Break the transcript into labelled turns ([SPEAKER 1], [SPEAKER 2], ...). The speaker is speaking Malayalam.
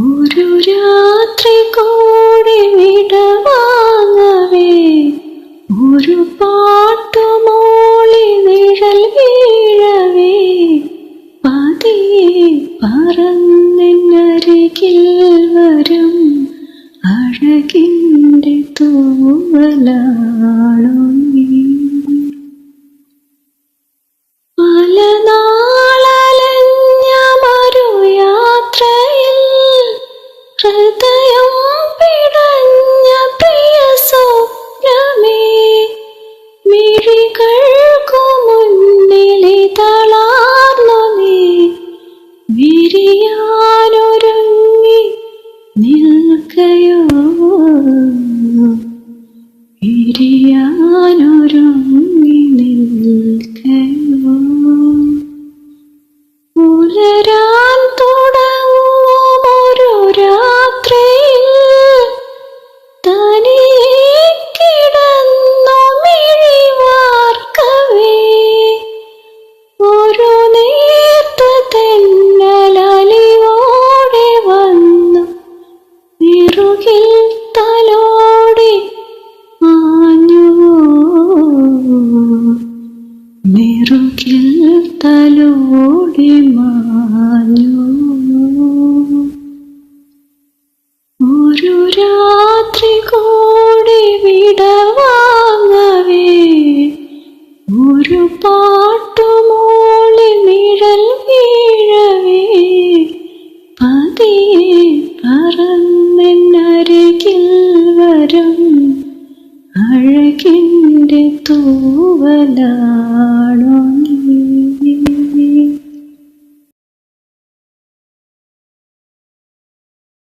[SPEAKER 1] ഒരു രാത്രി കൂടി വിടവാങ്ങവേ. ഒരു പാട്ടുമോളി നിഴൽ വീഴവേ. പതിയെ പറന്നെന്നരികിൽ വരും അഴകിന്റെ തൂവലാണു വിരിയാനൊരുങ്ങി മാഞ്ഞു ഒരു രാത്രി കൂടി വിടവാങ്ങവേ ഒരു പാട്ടുമോളി നിഴൽ വീഴവേ. പതിയെ പറന്നെന്നരികിൽ വരും. അഴകിന്റെ തൂവലാണോ?